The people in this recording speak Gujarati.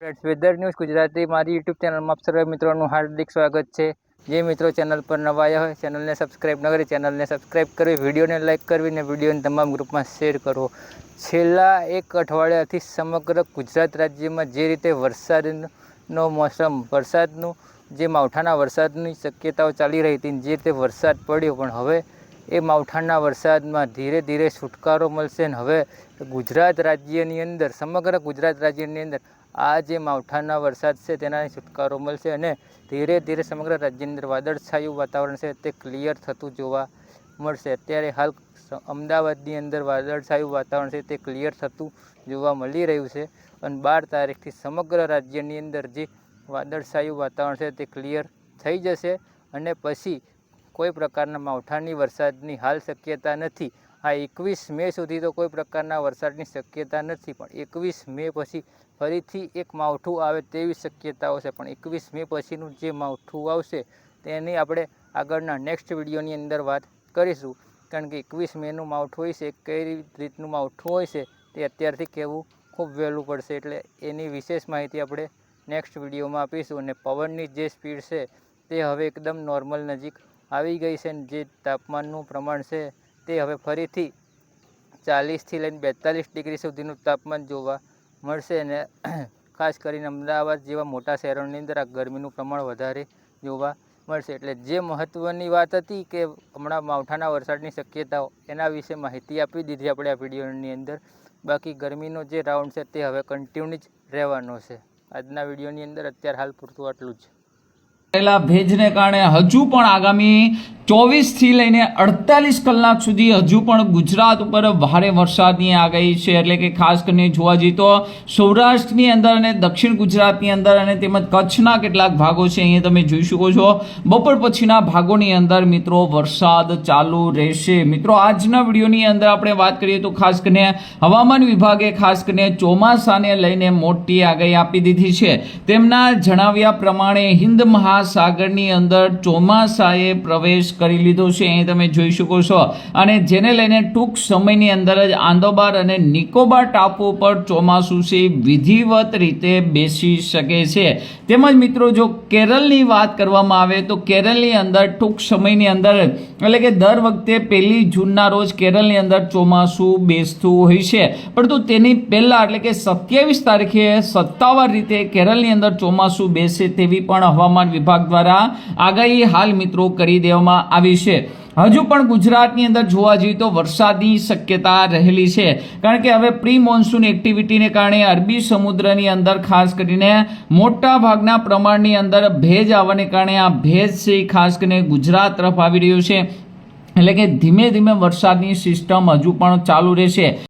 ફ્રેન્ડ્સ વેધર ન્યૂઝ ગુજરાતી મારી યુટ્યુબ ચેનલમાં આપ સર્વે મિત્રોનું હાર્દિક સ્વાગત છે. જે મિત્રો ચેનલ પર નવા આવ્યા હોય ચેનલને સબસ્ક્રાઈબ ન કરી ચેનલને સબસ્ક્રાઈબ કરવી વિડીયોને લાઇક કરવી અને વિડીયોને તમામ ગ્રુપમાં શેર કરવો છેલ્લા એક અઠવાડિયાથી સમગ્ર ગુજરાત રાજ્યમાં જે રીતે વરસાદનો મોસમ, વરસાદનું જે માવઠાના વરસાદની શક્યતાઓ ચાલી રહી હતી જે રીતે વરસાદ પડ્યો, પણ હવે એ માવઠાના વરસાદમાં ધીરે ધીરે છુટકારો મળશે અને હવે ગુજરાત રાજ્યની અંદર, સમગ્ર ગુજરાત રાજ્યની અંદર આ જે માવઠાના વરસાદ છે, તેનાથી છુટકારો મળશે અને ધીરે ધીરે સમગ્ર રાજ્યની અંદર વાદળછાયું વાતાવરણ છે, તે ક્લિયર થતું જોવા મળશે. અત્યારે હાલ અમદાવાદની અંદર વાદળછાયું વાતાવરણ છે, તે ક્લિયર થતું જોવા મળી રહ્યું છે અને બાર તારીખથી સમગ્ર રાજ્યની અંદર જે વાદળછાયું વાતાવરણ છે, તે ક્લિયર થઈ જશે અને પછી કોઈ પ્રકારના માવઠાની વરસાદની હાલ શક્યતા નથી. આ એકવીસ મે સુધી તો કોઈ પ્રકારના વરસાદની શક્યતા નથી, પણ એકવીસ મે પછી ફરીથી એક માવઠું આવે તેવી શક્યતાઓ છે. પણ એકવીસ મે પછીનું જે માવઠું આવશે તેની આપણે આગળના નેક્સ્ટ વિડીયોની અંદર વાત કરીશું. કારણ કે એકવીસ મેનું માવઠું હોય છે, કઈ રીતનું માવઠું હોય છે તે અત્યારથી કહેવું ખૂબ વહેલું પડશે. એટલે એની વિશેષ માહિતી આપણે નેક્સ્ટ વિડીયોમાં આપીશું. અને પવનની જે સ્પીડ છે તે હવે એકદમ નોર્મલ નજીક આવી ગઈ છે જે તાપમાનનું પ્રમાણ છે તે હવે ફરીથી ચાલીસથી લઈને બેતાલીસ ડિગ્રી સુધીનું તાપમાન જોવા મળશે અને ખાસ કરીને અમદાવાદ જેવા મોટા શહેરોની અંદર આ ગરમીનું પ્રમાણ વધારે જોવા મળશે. એટલે જે મહત્ત્વની વાત હતી કે હમણાં માવઠાના વરસાદની શક્યતાઓ એના વિશે માહિતી આપી દીધી આપણે આ વિડીયોની અંદર. બાકી ગરમીનો જે રાઉન્ડ છે તે હવે કન્ટિન્યુ જ રહેવાનો છે. આજના વિડીયોની અંદર અત્યારે હાલ પૂરતું આટલું જ. ભેજને કારણે હજુ પણ આગામી ચોવીસથી લઈને અડતાલીસ કલાક સુધી હજુ પણ ગુજરાત ઉપર ભારે વરસાદની આગાહી છે. એટલે કે ખાસ કરીને જોવા જઈએ તો સૌરાષ્ટ્રની અંદર અને દક્ષિણ ગુજરાતની અંદર અને તેમજ કચ્છના કેટલાક ભાગો છે, અહીંયા તમે જોઈ શકો છો. બપોર પછીના ભાગોની અંદર મિત્રો વરસાદ ચાલુ રહેશે. મિત્રો, આજના વિડીયોની અંદર આપણે વાત કરીએ તો ખાસ કરીને હવામાન વિભાગે ખાસ કરીને ચોમાસાને લઈને મોટી આગાહી આપી દીધી છે. તેમના જણાવ્યા પ્રમાણે હિન્દ મહાસાગરની અંદર ચોમાસાએ પ્રવેશ કરી લીધો છે અહીં તમે જોઈ શકો છો. અને જેને લઈને ટૂંક સમયની અંદર જ આંદોબાર અને નિકોબાર ટાપુ પર ચોમાસું છે, વિધિવત રીતે બેસી શકે છે. તેમજ મિત્રો, જો કેરળની વાત કરવામાં આવે, તો કેરળની અંદર ટૂંક સમયની અંદર, એટલે કે દર વખતે પહેલી જૂનના રોજ કેરળની અંદર ચોમાસું બેસતું હોય છે. પરંતુ તેની પહેલાં, એટલે કે સત્યાવીસ તારીખે સત્તાવાર રીતે કેરળની અંદર ચોમાસું બેસે તેવી પણ હવામાન વિભાગ દ્વારા આગાહી હાલ મિત્રો કરી દેવામાં આવી છે. હજુ પણ ગુજરાતની અંદર જોવા જઈએ તો વરસાદની શક્યતા રહેલી છે. કારણ કે હવે પ્રી મોન્સૂન એક્ટિવિટીને કારણે અરબી સમુદ્રની અંદર ખાસ કરીને મોટા ભાગના પ્રમાણની અંદર ભેજ આવવાને કારણે આ ભેજ છે ખાસ કરીને ગુજરાત તરફ આવી રહ્યું છે. એટલે કે ધીમે ધીમે વરસાદની સિસ્ટમ હજુ પણ ચાલુ રહેશે.